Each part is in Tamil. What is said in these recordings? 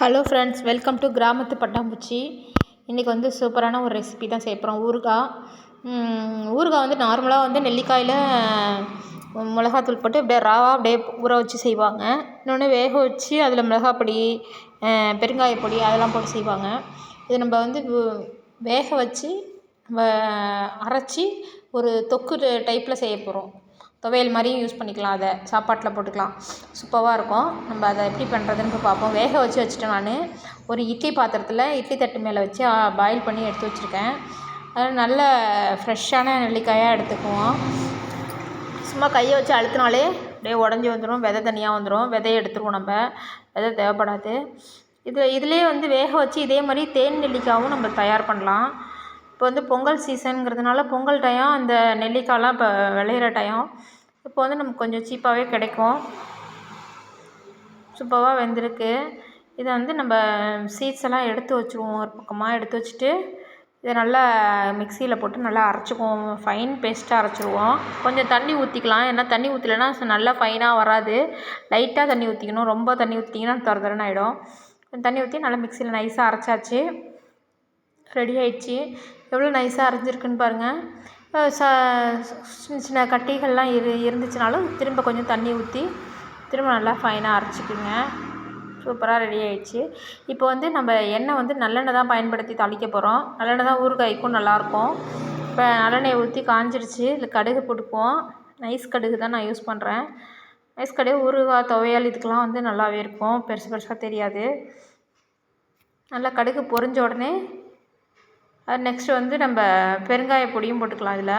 ஹலோ ஃப்ரெண்ட்ஸ் வெல்கம் டு கிராமத்து பட்டாம்பூச்சி. இன்றைக்கி வந்து சூப்பரான ஒரு ரெசிபி தான் செய்ய போகிறோம் ஊறுகாய் ஊறுகாய் வந்து நார்மலாக வந்து நெல்லிக்காயில் மிளகாத்தூள் போட்டு அப்படியே ராவாக அப்படியே ஊற வச்சு செய்வாங்க. இன்னொன்று வேக வச்சு அதில் மிளகாய் பொடி பெருங்காய பொடி அதெல்லாம் போட்டு செய்வாங்க. இது நம்ம வந்து வேக வச்சு நம்ம அரைச்சி ஒரு தொக்கு டைப்பில் செய்ய போகிறோம் துவையல் மாதிரியும் யூஸ் பண்ணிக்கலாம். அதை சாப்பாட்டில் போட்டுக்கலாம். சூப்பராக இருக்கும். நம்ம அதை எப்படி பண்ணுறதுன்னு இப்போ பார்ப்போம். வேக வச்சு வச்சுட்டேன் நான். ஒரு இட்லி பாத்திரத்தில் இட்லி தட்டு மேலே வச்சு பாயில் பண்ணி எடுத்து வச்சுருக்கேன். அதில் நல்ல ஃப்ரெஷ்ஷான நெல்லிக்காயாக எடுத்துக்குவோம். சும்மா கையை வச்சு அழுத்தினாலே அப்படியே உடஞ்சி வந்துடும் விதை தனியாக வந்துடும் விதையை எடுத்துருவோம் நம்ம. விதை தேவைப்படாது. இதில் இதிலே வந்து வேக வச்சு இதே மாதிரி தேன் நெல்லிக்காயும் நம்ம தயார் பண்ணலாம். இப்போ வந்து பொங்கல் சீசனுங்கிறதுனால பொங்கல் டயம் அந்த நெல்லிக்காய்லாம் இப்போ விளையிற டயம் இப்போ வந்து நமக்கு கொஞ்சம் சீப்பாகவே கிடைக்கும். சூப்பராக வெந்திருக்கு. இதை வந்து நம்ம சீட்ஸ் எல்லாம் எடுத்து வச்சுருவோம் ஒரு பக்கமாக எடுத்து வச்சுட்டு இதை நல்லா மிக்சியில் போட்டு நல்லா அரைச்சிக்குவோம். ஃபைன் பேஸ்ட்டாக அரைச்சிடுவோம் கொஞ்சம் தண்ணி ஊற்றிக்கலாம் ஏன்னா தண்ணி ஊற்றலைன்னா நல்லா ஃபைனாக வராது. லைட்டாக தண்ணி ஊற்றிக்கணும் ரொம்ப தண்ணி ஊற்றிங்கன்னா தர தரன்னு ஆகிடும் தண்ணி ஊற்றி நல்லா மிக்சியில் நைஸாக அரைச்சாச்சு. ரெடி ஆயிடுச்சு. எவ்வளோ நைஸாக அரைஞ்சிருக்குன்னு பாருங்கள் ச சின்ன சின்ன கட்டிகள்லாம் இரு இருந்துச்சுனாலும் திரும்ப கொஞ்சம் தண்ணி ஊற்றி திரும்ப நல்லா ஃபைனாக அரைச்சிக்குங்க. சூப்பராக ரெடி ஆயிடுச்சு. இப்போ வந்து நம்ம எண்ணெய் வந்து நல்லெண்ணெய் தான் பயன்படுத்தி தாளிக்க போகிறோம் நல்லெண்ணெய் தான் ஊறுகாய்க்கும் நல்லாயிருக்கும் இப்போ நல்லெண்ணெயை ஊற்றி காஞ்சிருச்சு. இதில் கடுகு போட்டுக்குவோம். நைஸ் கடுகு தான் நான் யூஸ் பண்ணுறேன் நைஸ் கடுகு ஊறுகாய் துவையல் இதுக்கெலாம் வந்து நல்லாவே இருக்கும். பெருசு பெருசாக தெரியாது. நல்லா கடுகு பொரிஞ்ச உடனே அது நெக்ஸ்ட்டு வந்து நம்ம பெருங்காய பொடியும் போட்டுக்கலாம் இதில்.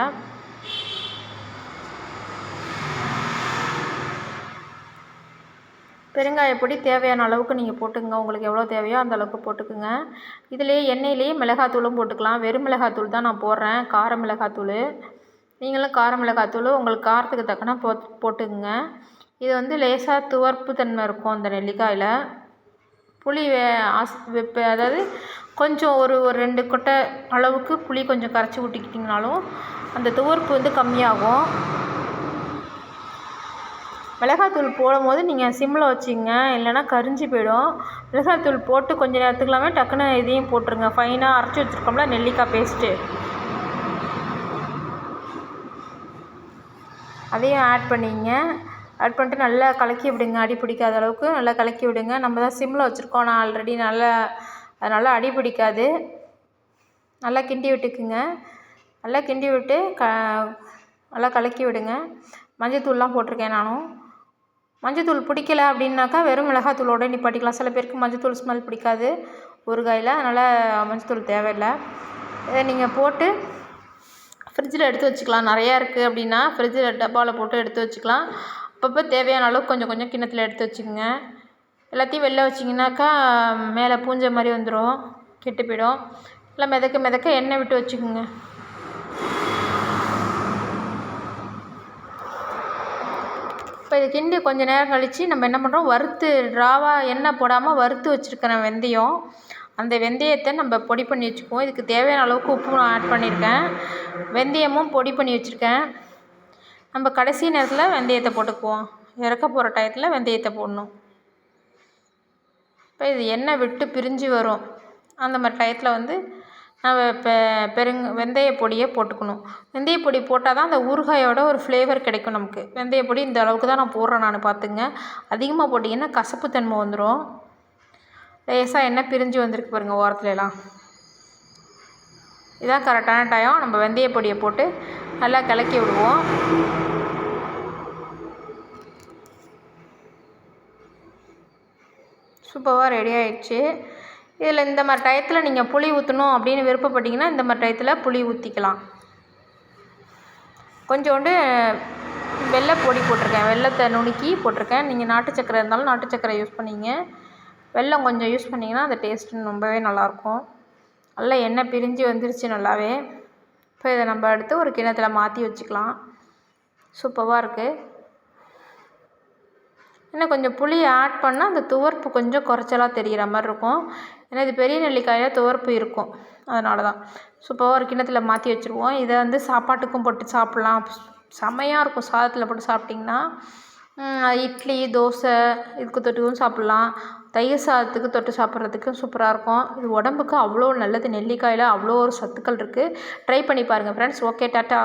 பெருங்காய பொடி தேவையான அளவுக்கு நீங்கள் போட்டுக்கங்க. உங்களுக்கு எவ்வளோ தேவையோ அந்த அளவுக்கு போட்டுக்குங்க. இதிலே எண்ணெயிலேயே மிளகாத்தூளும் போட்டுக்கலாம். வெறும் மிளகாத்தூள் தான் நான் போடுறேன். கார மிளகாத்தூள். நீங்களும் கார மிளகாத்தூள் உங்களுக்கு காரத்துக்கு தக்கன போ போட்டுக்குங்க. இது வந்து லேசாக துவர்ப்பு தன்மை இருக்கும் அந்த நெல்லிக்காயில். புளி வே வெப்ப அதாவது கொஞ்சம் ஒரு ஒரு ரெண்டு கொட்டை அளவுக்கு புளி கொஞ்சம் கரைச்சி ஊற்றிக்கிட்டிங்கனாலும் அந்த துவர்ப்பு வந்து கம்மியாகும். மிளகாத்தூள் போடும்போது நீங்கள் சிம்மில் வச்சிங்க இல்லைன்னா கரிஞ்சு போயிடும். மிளகாத்தூள் போட்டு கொஞ்சம் நேரத்துக்குலாமே டக்குன்னு இதையும் போட்டுருங்க. ஃபைனாக அரைச்சி வச்சுருக்கோம்ல நெல்லிக்காய் பேஸ்ட்டு அதையும் ஆட் பண்ணிங்க. ஆட் பண்ணிட்டு நல்லா கலக்கி விடுங்க. அடி பிடிக்காத அளவுக்கு நல்லா கலக்கி விடுங்க. நம்ம தான் சிம்மில் வச்சுருக்கோம். நான் ஆல்ரெடி நல்லா அதனால் அடி பிடிக்காது. நல்லா கிண்டி விட்டுக்குங்க. நல்லா கிண்டி விட்டு க நல்லா கலக்கி விடுங்க. மஞ்சத்தூள்லாம் போட்டிருக்கேன் நானும். மஞ்சத்தூள் பிடிக்கல அப்படின்னாக்கா வெறும் மிளகாத்தூளோட நிப்பாட்டிக்கலாம். சில பேருக்கு மஞ்சத்தூள் ஸ்மெல் பிடிக்காது ஊறுகாயில் அதனால் மஞ்சத்தூள் தேவையில்லை. இதை நீங்கள் போட்டு ஃப்ரிட்ஜில் எடுத்து வச்சுக்கலாம். நிறையா இருக்குது அப்படின்னா ஃப்ரிட்ஜில் டப்பாவில் போட்டு எடுத்து வச்சுக்கலாம். அப்பப்போ தேவையான அளவுக்கு கொஞ்சம் கொஞ்சம் கிண்ணத்தில் எடுத்து வச்சுக்கோங்க. எல்லாத்தையும் வெளில வச்சிங்கனாக்கா மேலே பூஞ்சை மாதிரி வந்துடும் கெட்டு போயிடும். நல்லா மிதக்க மிதக்க எண்ணெய் விட்டு வச்சுக்கோங்க. இப்போ இது கிண்டி கொஞ்சம் நேரம் கழித்து நம்ம என்ன பண்ணுறோம் வறுத்து ராவாக எண்ணெய் போடாமல் வறுத்து வச்சுருக்கிற வெந்தயம். அந்த வெந்தயத்தை நம்ம பொடி பண்ணி வச்சுக்குவோம். இதுக்கு தேவையான அளவுக்கு உப்பு நான் ஆட் பண்ணியிருக்கேன். வெந்தயமும் பொடி பண்ணி வச்சுருக்கேன். நம்ம கடைசி நேரத்தில் வெந்தயத்தை போட்டுக்குவோம். இறக்க போகிற டயத்தில் வெந்தயத்தை போடணும். இப்போ இது எண்ணெய் விட்டு பிரிஞ்சு வரும். அந்த மாதிரி டயத்தில் வந்து நம்ம பெ பெருங் வெந்தய பொடியை போட்டுக்கணும். வெந்தய பொடி போட்டால் தான் அந்த ஊறுகாயோட ஒரு ஃப்ளேவர் கிடைக்கும் நமக்கு. வெந்தய பொடி இந்த அளவுக்கு தான் நான் போடுறேன் நான் பார்த்துங்க. அதிகமாக போட்டிங்கன்னா கசப்பு தன்மை வந்துடும் லேசாக எண்ணெய் பிரிஞ்சு வந்திருக்கு பாருங்கள் ஓரத்துலலாம். இதான் கரெக்டான டைம் நம்ம வெந்தய பொடியை போட்டு நல்லா கலக்கி விடுவோம். சூப்பராக ரெடி ஆயிடுச்சு. இதில் இந்த மாதிரி டயத்தில் நீங்கள் புளி ஊற்றணும் அப்படின்னு விருப்பப்பட்டீங்கன்னா இந்த மாதிரி டயத்தில் புளி ஊற்றிக்கலாம் கொஞ்சோண்டு வெள்ளை பொடி போட்டிருக்கேன். வெள்ளத்தை நுணுக்கி போட்டிருக்கேன். நீங்கள் நாட்டு சக்கரை இருந்தாலும் நாட்டு சக்கரை யூஸ் பண்ணிங்க. வெல்லம் கொஞ்சம் யூஸ் பண்ணிங்கன்னா அந்த டேஸ்ட்டு ரொம்பவே நல்லாயிருக்கும். நல்லா எண்ணெய் பிரிஞ்சு வந்துருச்சு நல்லாவே. இப்போ இதை நம்ம எடுத்து ஒரு கிணத்துல மாற்றி வச்சுக்கலாம். சூப்பராக இருக்குது இன்னும் கொஞ்சம் புளி ஆட் பண்ணால் அந்த துவர்ப்பு கொஞ்சம் குறைச்சலாக தெரிகிற மாதிரி இருக்கும். ஏன்னா இது பெரிய நெல்லிக்காயில் துவர்ப்பு இருக்கும். அதனால தான் சூப்பராக ஒரு கிண்ணத்தில் மாற்றி வச்சுருவோம். இதை வந்து சாப்பாட்டுக்கும் போட்டு சாப்பிட்லாம். செம்மையாக இருக்கும். சாதத்தில் போட்டு சாப்பிட்டிங்கன்னா இட்லி தோசை இதுக்கு தொட்டுக்கும் சாப்பிட்லாம். தயிர் சாதத்துக்கு தொட்டு சாப்பிட்றதுக்கும் சூப்பராக இருக்கும். இது உடம்புக்கு அவ்வளோ நல்லது. நெல்லிக்காயில் அவ்வளோ ஒரு சத்துக்கள் இருக்குது ட்ரை பண்ணி பாருங்கள் ஃப்ரெண்ட்ஸ் ஓகே டாட்டா.